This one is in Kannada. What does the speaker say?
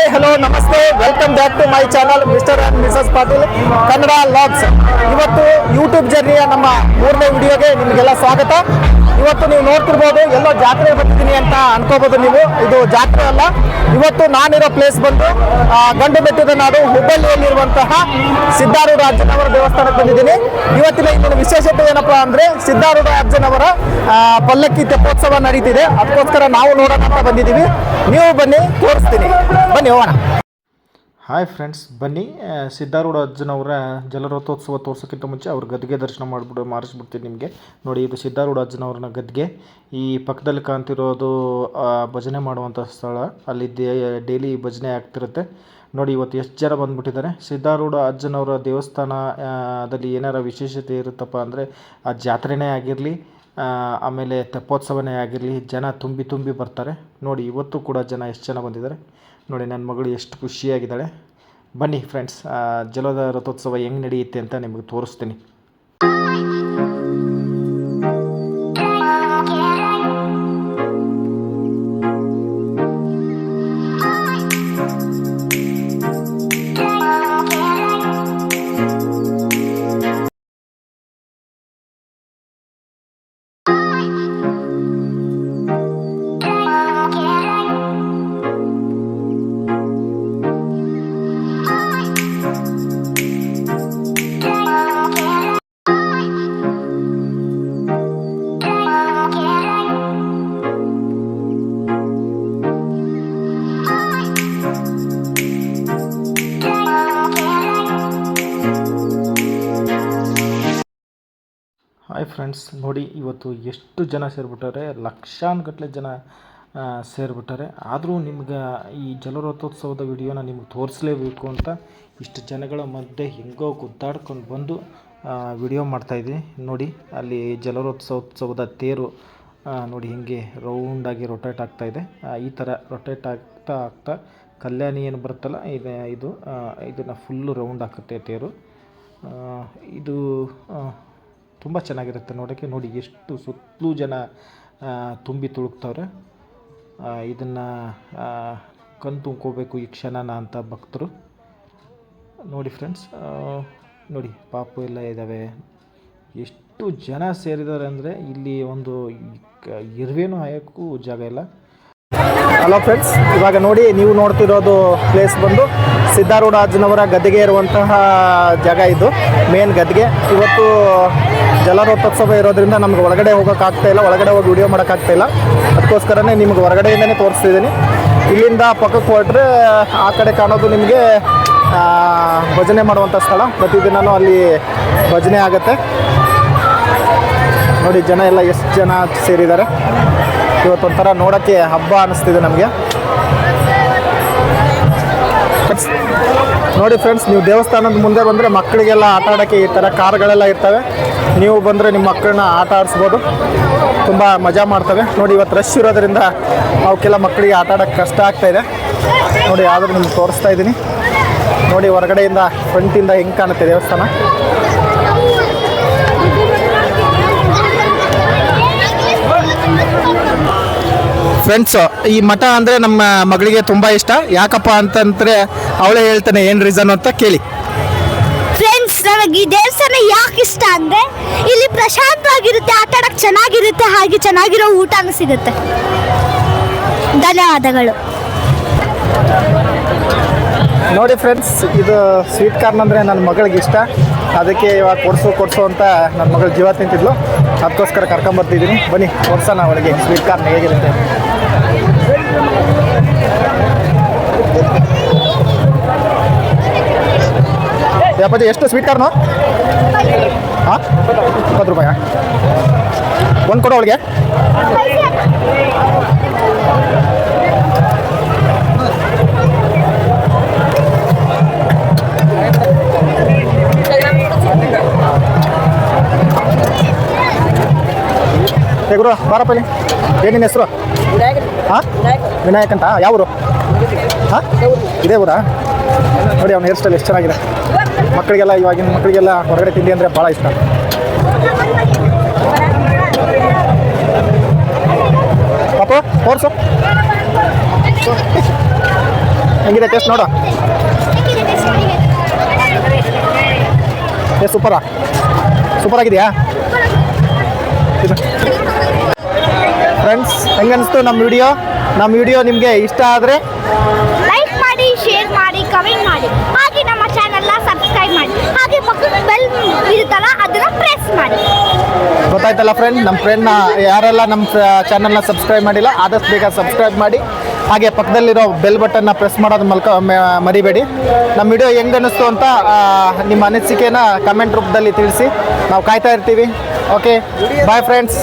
ಹಾಯ್ ಹಲೋ ನಮಸ್ತೆ welcome back to my channel mister and missus Patil Kannada logs ಇವತ್ತು ಯೂಟ್ಯೂಬ್ ಜರ್ನಿಯ ನಮ್ಮ ಮೂರನೇ ವಿಡಿಯೋಗೆ ನಿಮಗೆಲ್ಲ ಸ್ವಾಗತ. ಇವತ್ತು ನೀವು ನೋಡ್ತಿರ್ಬೋದು, ಎಲ್ಲೋ ಜಾತ್ರೆ ಬರ್ತಿದ್ದೀನಿ ಅಂತ ಅನ್ಕೋಬೋದು ನೀವು. ಇದು ಜಾತ್ರೆ ಅಲ್ಲ. ಇವತ್ತು ನಾನಿರೋ ಪ್ಲೇಸ್ ಬಂದು ಗಂಡು ಬೆಟ್ಟದ ನಾಡು ಹುಬ್ಬಳ್ಳಿಯಲ್ಲಿರುವಂತಹ ಸಿದ್ಧಾರೂಢ ಅಜ್ಜನವರ ದೇವಸ್ಥಾನಕ್ಕೆ ಬಂದಿದ್ದೀನಿ. ಇವತ್ತಿನ ವಿಶೇಷತೆ ಏನಪ್ಪಾ ಅಂದ್ರೆ ಸಿದ್ಧಾರೂಢ ಅಜ್ಜನವರ ಅವರ ಪಲ್ಲಕ್ಕಿ ತೆಪ್ಪೋತ್ಸವ ನಡೀತಿದೆ. ಅದಕ್ಕೋಸ್ಕರ ನಾವು ನೋಡೋಣ ಬಂದಿದ್ದೀವಿ. ನೀವು ಬನ್ನಿ, ತೋರಿಸ್ತೀನಿ. ಬನ್ನಿ, ಹೋಗೋಣ. ಹಾಯ್ ಫ್ರೆಂಡ್ಸ್ ಬನ್ನಿ. ಸಿದ್ಧಾರೂಢ ಅಜ್ಜನವರ ಜಲರಥೋತ್ಸವ ತೋರ್ಸೋಕ್ಕಿಂತ ಮುಂಚೆ ಅವ್ರ ಗದ್ಗೆ ದರ್ಶನ ಮಾಡಿಬಿಟ್ಟು ಮಾರಿಸ್ಬಿಡ್ತೀನಿ ನಿಮಗೆ. ನೋಡಿ, ಇದು ಸಿದ್ಧಾರೂಢ ಅಜ್ಜನವ್ರನ್ನ ಗದ್ಗೆ ಈ ಪಕ್ಕದಲ್ಲಿ ಕಾಣ್ತಿರೋದು ಭಜನೆ ಮಾಡುವಂಥ ಸ್ಥಳ. ಅಲ್ಲಿ ಡೈಲಿ ಭಜನೆ ಆಗ್ತಿರುತ್ತೆ. ನೋಡಿ, ಇವತ್ತು ಎಷ್ಟು ಜನ ಬಂದ್ಬಿಟ್ಟಿದ್ದಾರೆ? ಸಿದ್ಧಾರೂಢ ಅಜ್ಜನವರ ದೇವಸ್ಥಾನದಲ್ಲಿ ಏನಾರ ವಿಶೇಷತೆ ಇರುತ್ತಪ್ಪ ಅಂದರೆ, ಆ ಜಾತ್ರೆನೇ ಆಗಿರಲಿ ಆಮೇಲೆ ತೆಪ್ಪೋತ್ಸವನೇ ಆಗಿರಲಿ, ಜನ ತುಂಬಿ ತುಂಬಿ ಬರ್ತಾರೆ. ನೋಡಿ, ಇವತ್ತು ಕೂಡ ಜನ ಎಷ್ಟು ಜನ ಬಂದಿದ್ದಾರೆ? ನೋಡಿ ನನ್ನ ಮಗಳು ಎಷ್ಟು ಖುಷಿಯಾಗಿದ್ದಾಳೆ. ಬನ್ನಿ ಫ್ರೆಂಡ್ಸ್ ಜಲದ ರಥೋತ್ಸವ ಹೆಂಗೆ ನಡೆಯುತ್ತೆ ಅಂತ ನಿಮಗೆ ತೋರಿಸ್ತೀನಿ. ಹಾಯ್ ಫ್ರೆಂಡ್ಸ್, ನೋಡಿ ಇವತ್ತು ಎಷ್ಟು ಜನ ಸೇರಿಬಿಟ್ಟಾರೆ ಲಕ್ಷಾನುಗಟ್ಟಲೆ ಜನ ಸೇರಿಬಿಟ್ಟಾರೆ. ಆದರೂ ನಿಮ್ಗೆ ಈ ಜಲರಥೋತ್ಸವದ ವಿಡಿಯೋನ ನಿಮ್ಗೆ ತೋರಿಸಲೇಬೇಕು ಅಂತ ಇಷ್ಟು ಜನಗಳ ಮಧ್ಯೆ ಹೆಂಗೋ ಗುದ್ದಾಡ್ಕೊಂಡು ಬಂದು ವಿಡಿಯೋ ಮಾಡ್ತಾಯಿದ್ದೀನಿ ನೋಡಿ, ಅಲ್ಲಿ ಜಲರೋತ್ಸವೋತ್ಸವದ ತೇರು ನೋಡಿ ಹಿಂಗೆ ರೌಂಡಾಗಿ ರೊಟೇಟ್ ಆಗ್ತಾಯಿದೆ ಈ ಥರ ರೊಟೇಟ್ ಆಗ್ತಾ ಆಗ್ತಾ ಕಲ್ಯಾಣಿ ಏನು ಬರುತ್ತಲ್ಲ, ಇದು ಇದು ಇದನ್ನು ಫುಲ್ಲು ರೌಂಡ್ ಹಾಕುತ್ತೆ ತೇರು. ಇದು ತುಂಬ ಚೆನ್ನಾಗಿರುತ್ತೆ ನೋಡೋಕ್ಕೆ. ನೋಡಿ ಎಷ್ಟು ಸುತ್ತಲೂ ಜನ ತುಂಬಿ ತುಳುಕ್ತವ್ರೆ. ಇದನ್ನು ಕಣ್ಣು ತುಂಬ್ಕೋಬೇಕು ಈ ಕ್ಷಣನ ಅಂತ ಭಕ್ತರು. ನೋಡಿ ಫ್ರೆಂಡ್ಸ್ ನೋಡಿ ಪಾಪು ಎಲ್ಲ ಇದ್ದಾವೆ. ಎಷ್ಟು ಜನ ಸೇರಿದ್ದಾರೆ ಅಂದರೆ ಇಲ್ಲಿ ಒಂದು ಇರುವೆನೂ ಹಾಯೋಕ್ಕೂ ಜಾಗ ಇಲ್ಲ. ಹಲೋ ಫ್ರೆಂಡ್ಸ್ ಇವಾಗ ನೋಡಿ ನೀವು ನೋಡ್ತಿರೋದು ಪ್ಲೇಸ್ ಬಂದು ಸಿದ್ಧಾರೂಢಾಜನವರ ಗದ್ದೆಗೆ ಇರುವಂತಹ ಜಾಗ ಇದು ಮೇನ್ ಗದ್ದಿಗೆ. ಇವತ್ತು ಜಲರೋತ್ಸವ ಇರೋದ್ರಿಂದ ನಮ್ಗೆ ಒಳಗಡೆ ಹೋಗೋಕ್ಕಾಗ್ತಾ ಇಲ್ಲ, ಒಳಗಡೆ ಹೋಗಿ ವಿಡಿಯೋ ಮಾಡೋಕ್ಕಾಗ್ತಾ ಇಲ್ಲ. ಅದಕ್ಕೋಸ್ಕರನೇ ನಿಮ್ಗೆ ಹೊರಗಡೆಯಿಂದನೇ ತೋರಿಸ್ತಿದ್ದೀನಿ. ಇಲ್ಲಿಂದ ಪಕ್ಕಕ್ಕೆ ಹೊರಟ್ರೆ, ಆ ಕಡೆ ಕಾಣೋದು ನಿಮಗೆ ಭಜನೆ ಮಾಡುವಂಥ ಸ್ಥಳ. ಪ್ರತಿದಿನವೂ ಅಲ್ಲಿ ಭಜನೆ ಆಗುತ್ತೆ. ನೋಡಿ ಜನ ಎಲ್ಲ ಎಷ್ಟು ಜನ ಸೇರಿದ್ದಾರೆ. ಇವತ್ತೊಂಥರ ನೋಡೋಕ್ಕೆ ಹಬ್ಬ ಅನ್ನಿಸ್ತಿದೆ ನಮಗೆ. ನೋಡಿ ಫ್ರೆಂಡ್ಸ್ ನೀವು ದೇವಸ್ಥಾನದ ಮುಂದೆ ಬಂದರೆ ಮಕ್ಕಳಿಗೆಲ್ಲ ಆಟ ಆಡೋಕ್ಕೆ ಈ ಥರ ಕಾರ್ಗಳೆಲ್ಲ ಇರ್ತವೆ. ನೀವು ಬಂದರೆ ನಿಮ್ಮ ಮಕ್ಕಳನ್ನ ಆಟ ಆಡಿಸ್ಬೋದು. ತುಂಬ ಮಜಾ ಮಾಡ್ತವೆ. ನೋಡಿ ಇವತ್ತು ರಶ್ ಇರೋದ್ರಿಂದ ಅವಕ್ಕೆಲ್ಲ ಮಕ್ಕಳಿಗೆ ಆಟ ಆಡೋಕ್ಕೆ ಕಷ್ಟ ಇದೆ. ನೋಡಿ ಆದರೂ ನಿಮ್ಗೆ ತೋರಿಸ್ತಾ ಇದ್ದೀನಿ. ನೋಡಿ ಹೊರಗಡೆಯಿಂದ ಫ್ರಂಟಿಂದ ಹೆಂಗೆ ಕಾಣುತ್ತೆ ದೇವಸ್ಥಾನ? ಫ್ರೆಂಡ್ಸ್ ಈ ಮಠ ಅಂದರೆ ನಮ್ಮ ಮಗಳಿಗೆ ತುಂಬ ಇಷ್ಟ. ಯಾಕಪ್ಪ ಅಂತಂದ್ರೆ ಅವಳೇ ಹೇಳ್ತಾನೆ ಏನು ರೀಸನ್ ಅಂತ ಕೇಳಿ. ಫ್ರೆಂಡ್ಸ್ ನನಗೆ ಈ ದೇವಸ್ಥಾನ ಯಾಕೆ ಇಷ್ಟ ಅಂದರೆ ಇಲ್ಲಿ ಪ್ರಶಾಂತವಾಗಿರುತ್ತೆ ಆಟ ಆಡಕ್ ಚೆನ್ನಾಗಿರುತ್ತೆ ಹಾಗೆ ಚೆನ್ನಾಗಿರೋ ಊಟನೂ ಸಿಗುತ್ತೆ. ಧನ್ಯವಾದಗಳು. ನೋಡಿ ಫ್ರೆಂಡ್ಸ್ ಇದು ಸ್ವೀಟ್ ಕಾರ್ನ್ ಅಂದರೆ ನನ್ನ ಮಗಳಿಗೆ ಇಷ್ಟ. ಅದಕ್ಕೆ ಇವಾಗ ಕೊಡಿಸು ಕೊಡಿಸು ಅಂತ ನನ್ನ ಮಗಳು ಜೀವ ತಿಂತಿದ್ಲು. ಅದಕ್ಕೋಸ್ಕರ ಕರ್ಕೊಂಬರ್ತಿದ್ದೀನಿ ಬನ್ನಿ ಕೊಡ್ಸೋಣ ಅವಳಿಗೆ. ಸ್ವೀಟ್ ಕಾರ್ನ್ ಹೇಗಿರುತ್ತೆ ಯಾಪತಿ ಎಷ್ಟು ಸ್ವೀಟ್ ಕಾರ್ನು ಹಾಂ ಇಪ್ಪತ್ತು ರೂಪಾಯಿ? ಒಂದು ಕೊಡು ಅವಳಿಗೆ. ಏ ಗುರು, ಬಾರಪ್ಪ ಇಲ್ಲಿ. ಏನಿನ ಹೆಸರು? ಹಾಂ? ವಿನಾಯಕ್ ಅಂತ? ಯಾವರು? ಹಾಂ? ಇದೇ ಊರಾ? ನೋಡಿ, ಅವ್ನ ಹೇರ್ ಸ್ಟೈಲ್ ಎಷ್ಟು ಚೆನ್ನಾಗಿದೆ. ಮಕ್ಕಳಿಗೆಲ್ಲ ಇವಾಗಿನ ಮಕ್ಕಳಿಗೆಲ್ಲ ಹೊರಗಡೆ ತಿಂಡಿ ಅಂದರೆ ಭಾಳ ಇಷ್ಟ. ಪಾಪ ತೋರಿಸು ಹೆಂಗಿದೆ ಟೇಸ್ಟ್ ನೋಡು. ಏ, ಸೂಪರಾ? ಸೂಪರ್ ಆಗಿದೆಯಾ ಫ್ರೆಂಡ್ಸ್ ಹೆಂಗನಿಸ್ತು ನಮ್ಮ ವಿಡಿಯೋ? ನಮ್ಮ ವಿಡಿಯೋ ನಿಮಗೆ ಇಷ್ಟ ಆದರೆ ಲೈಕ್ ಮಾಡಿ ಶೇರ್ ಮಾಡಿ ಕಮೆಂಟ್ ಮಾಡಿ. ಹಾಗೆ ನಮ್ಮ ಚಾನೆಲ್ನ ಸಬ್ಸ್ಕ್ರೈಬ್ ಮಾಡಿ. ಹಾಗೆ ಪಕ್ಕದ ಬೆಲ್ ಇರುತ್ತಲ್ಲ ಅದನ್ನ ಪ್ರೆಸ್ ಮಾಡಿ. ಗೊತ್ತಾಯ್ತಲ್ಲ ಫ್ರೆಂಡ್ ನಮ್ಮ ಫ್ರೆಂಡ್ನ ಯಾರೆಲ್ಲ ನಮ್ಮ ಚಾನಲ್ನ ಸಬ್ಸ್ಕ್ರೈಬ್ ಮಾಡಿಲ್ಲ ಆದಷ್ಟು ಬೇಗ ಸಬ್ಸ್ಕ್ರೈಬ್ ಮಾಡಿ. ಹಾಗೆ ಪಕ್ಕದಲ್ಲಿರೋ ಬೆಲ್ ಬಟನ್ನ ಪ್ರೆಸ್ ಮಾಡೋದು ಮಲ್ಕ ಮರಿಬೇಡಿ. ನಮ್ಮ ವಿಡಿಯೋ ಹೆಂಗೆ ಅನ್ನಿಸ್ತು ಅಂತ ನಿಮ್ಮ ಅನಿಸಿಕೆನ ಕಮೆಂಟ್ ರೂಪದಲ್ಲಿ ತಿಳಿಸಿ. ನಾವು ಕಾಯ್ತಾ ಇರ್ತೀವಿ. Okay bye friends